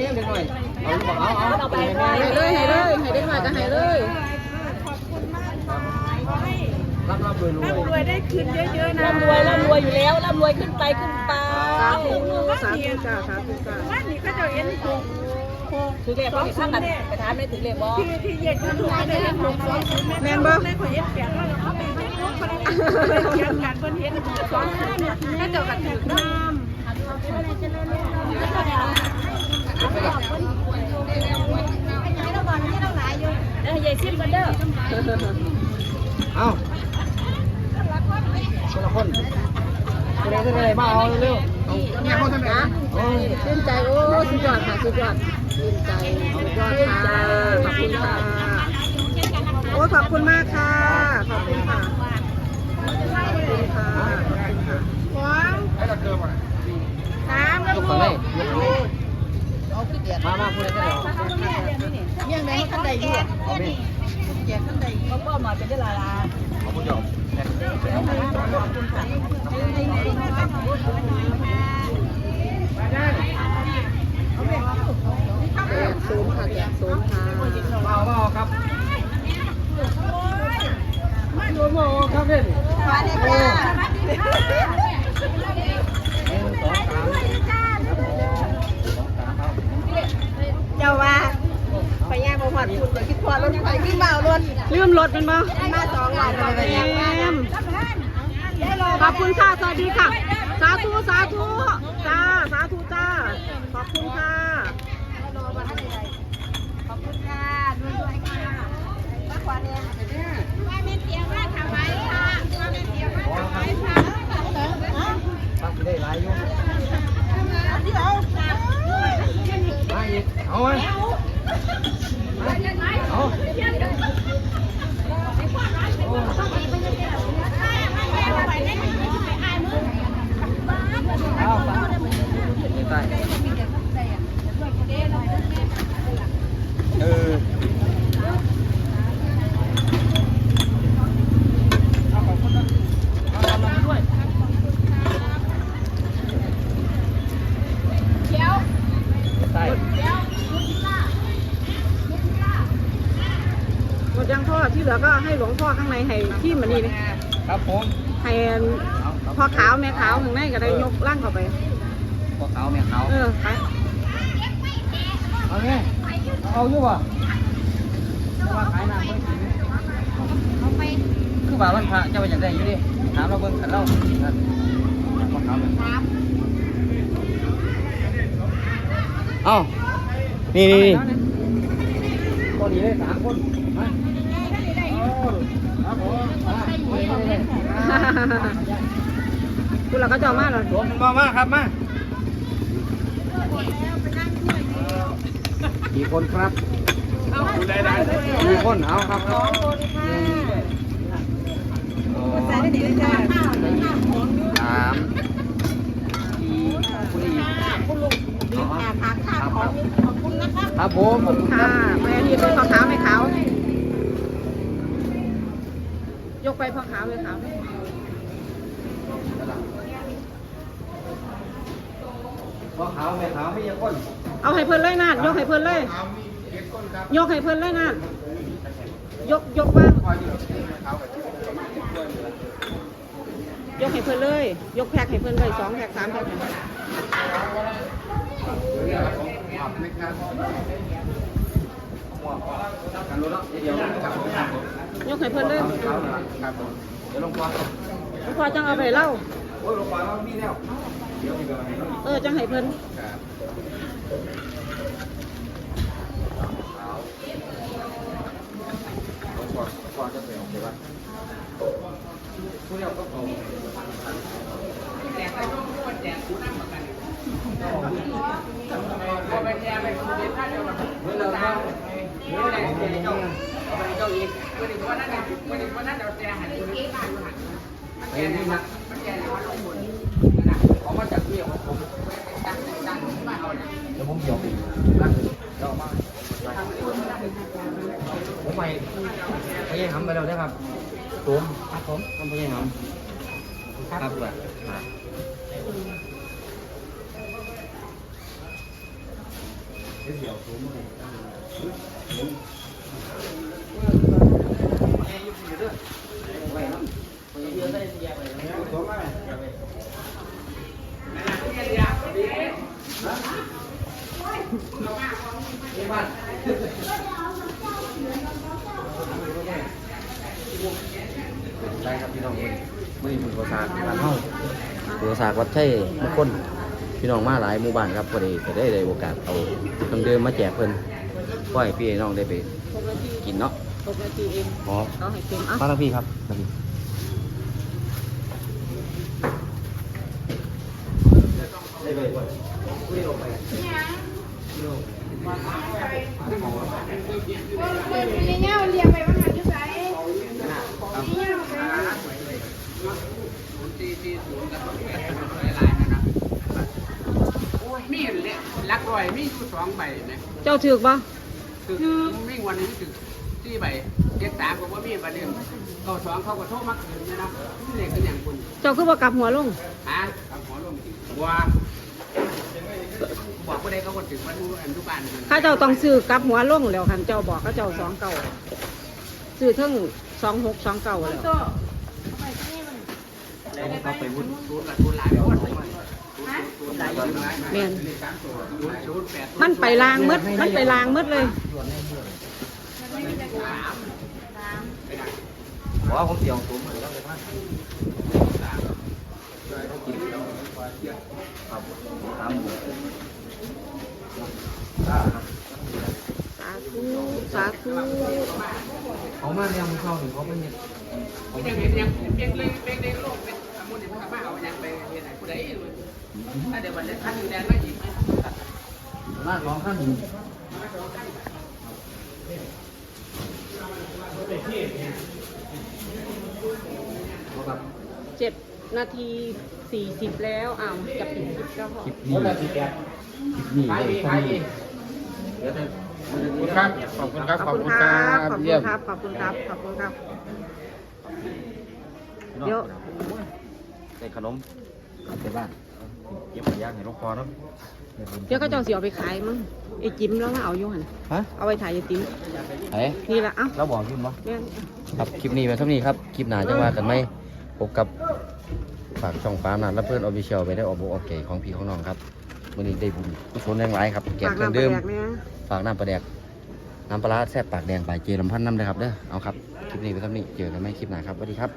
เอ้ยเด็กหน่อยเอาลูกเอาเอาไปให้เลยให้เลยให้ได้หน่อยก็ให้เลยรับรับรวยรวยรวยได้คืนเยอะๆนะร่ำรวยร่ำรวยอยู่แล้วร่ำรวยขึ้นไปขึ้นไปสาธุสาธุจ้าสาธุจ้าบ้านนี้ก็จะเห็นหกถือเลขบ่ข้างกันไปถามได้ถือเลขบ่ที่ที่เย็นก็ถูกได้เห็นหกสองศูนย์แม่นบ่ไม่ขอยเย็นเปียกแล้วเขาไปเห็นหกคนเขียนกันเพิ่นเห็นหกสองศูนย์ถ้าเจ้ากันถือน้ำ แล้วให้ยายซิมกันเด้อเอาคนละคนคนไหนจะได้มาเอาเร็วเอาเนี่ยเขาทำไงโอ้ยชื่นใจโอ้สุดยอดค่ะสุดยอดชื่นใจสุดยอดค่ะขอบคุณค่ะโอ้ขอบคุณมากค่ะขอบคุณค่ะขอบคุณค่ะขอบคุณค่ะให้เราเกินมาสามแล้วยกลูก มามาคนไหนจะได้ยังไงขั้นใดอยู่เอาไปเขาก็มาเป็นได้ลาลาเอาผู้ชมแจกศูนย์ค่ะแจกศูนย์ค่ะมาเอามาเอาครับโดนโมครับเด่นมาเลยจ้าหนึ่งสองสามครับ เจ้าว่า พญาบ่หอดพูดก็คิดพอรถไฟขึ้นมาเอารถลืมรถเป็นบ่มาสองหลายเลยแอมขอบคุณค่ะ สวัสดีค่ะ สาธุ สาธุ จ้า สาธุจ้า ขอบคุณค่ะ ขอบคุณค่ะด้วยๆค่ะมาขวาเนี่ยว่าแม่เตียงว่าทำไมค่ะว่าแม่เตียงว่าทำไมค่ะตั้งได้หลายอยู่เดี๋ยวมาอีกเอาไหมเอาเอาไปนี่ไปเออ ใส่ หมดยังพ่อที่เหลือก็ ให้หลวงพ่อข้างในให้ที่มันนี่นะครับผมให้เอาครับพ่อขาวแม่ขาวข้างในก็ได้ยกร่างเข้าไปพวกเขาแม่เขาเออไปเอาไงเอาอยู่ป่ะจะมาขายน้ำเพิ่งกินคือว่าวันพระเจ้าอยากได้อยู่ดิถามเราเบิ่งขันเรานั่นพวกเขาแม่เอานี่นี่นี่คนนี้เลยสามคนมา ครับผมมานี่ๆๆคุณเราก็จะเอามาเหรอรวมมามาครับมากี่คนครับกี่คนเอาครับสองคนค่ะสามสี่คุณอีกครับครับผมขอบคุณคค่ะรับแม่ที่เป็นพ่อขาวแม่ขาว ยก ไปพ่อขาวแม่ขาวพอขาวแม่ขาวไม่ยังคนเอาให้เพิ่นเลยนาดยกให้เพิ่นเลยยกให้เพิ่นเลยนาดยกยกว่างยกให้เพิ่นเลย ยกแพ็คให้เพิ่นเลยสองแพ็คสามแพ็คกันรู้แล้วเดี๋ยว ยกให้เพิ่นเลยครับผมเดี๋ยวลงควันหลวงพ่อจังเอาไปเล่าโอ้ยลงควันแล้วมีแล้วเดี๋ยวมีเกินเออจังให้เพิ่นครับก่อนก่อนจะ ไปออกไปว่าผู้เดียวก็เอาแจกไปก็แจกผู้เดียวเมื่อเราเอาเมื่อไหร่เจ้าเอาไปเจ้าอีกเมื่อไหร่วันนั้นเมื่อไหร่วันนั้นเราแจกหันตันี้บ้านหันไอ้นี่นะมันแจกในวันลงหมดนะเอามาจากที่ของผมตั้งตั้งบ้านเอาเนี่ยเดี๋ยวผมหยอกอีกตั้งเดี๋ยวเอามาผมไปไปยังทำไปแล้วนะครับผมครับผมทำไปยังทำครับแบบ ได้ครับพี่น้องเองไม่มีประสาทในบ้านเฮาประสาทวัดใช่มงคล พี่น้องมาหลายหมู่บ้านครับพอดีก็ได้ได้โอกาสเอาเครื่องดื่มมาแจกเพิ่นก็ให้พี่น้องได้ไปหกนาทีกินเนาะหกนาทีเองอ๋อเอาให้เต็มอะมาทางพี่ครับทางพี่ได้เลย มีเงี้ยเรียงไปว่าหันยุ้ยใส่ สี่สี่ศูนย์กับสองแปดหลายๆนะครับโอ้ยมีเละลักร้ อยมีอยู่สองใบนะเจ้าถือกบ่คือวิ่งวันนี้ถึงที่ใบเจ็ดสามก็ว่ามีประเด็นเขาสองเขาก็โทษมักคืนนะครับนี่เด็กเป็นอย่างคุณเจ้าคือบ่กลับหัวลงฮะเอาหัวลงบัวบอกผู้ใดเขาก็ถึงมาดูอันทุกบ้านข้าเจ้าต้องซื้อกลับหัวลงแล้วคันเจ้าบอกข้าเจ้าสองเก่าซื้อเทั้งสองหกสองเก่าแล้วเขาไปวุ่นศูนย์กับศูนย์หลายคน แม่นมันไปลางมืดมันไปลางมืดเลยบอกว่าผมเสียงสูงเหมือนกันเลยครับครับตามสาธุสาธุเขามาเนี่ยมึงเข้าถึงเขาเป็นเนี่ยยังเห็นยังเพียงเล็กเล็กเล็กโลกเป็นสมุนไพรมาเอายังไปเรียนไหนผู้ใดถ้า เดี๋ยววันนี้ท่านแดงมาอีกลาดร้องขั้นหนึ่งเจ็ดนาทีสี่สิบแล้วอ้าวจะปิดคลิปแล้วพอคลิปนี้คลิปนี้ขายดีขายดีเดี๋ยวจะครับ ขอบคุณครับ ขอบคุณครับ ขอบคุณครับ ขอบคุณครับ ขอบคุณครับ เดี๋ยวใส่ขนมกลับไปบ้าน เก็บขยะให้ลูกคอเนาะเดี๋ยวก็เจ้าเสียเอาไปขายมั้งไอ้จิ้มแล้วมาเอาอยู่หันฮะเอาไปถ่ายไอ้จิ้มเฮ้ยนี่ละเอ้าเราบอกอยุ่นปะเนี่ยครับคลิปนี้เป็นเท่านี้ครับคลิปหน้าจะว่ากันไหมพบกับฝากช่องฟ้านาและเพื่อนออฟฟิเชียลไปได้ออกบุออกเก๋ของพี่ของน้องครับวันนี้ได้บุญกุศลแรงหลายครับแกะฝากเครื่องน้ำปลาดื่มแดกเนี่ยฝากน้ำปลาแดกน้ำปลาร้าแซ่บปากแดงปลายเจลำพันธ์น้ำเลยครับเด้อเอาครับคลิปนี้ไปเท่านี้เจอกันไหมคลิปหน้าครับสวัสดีครับ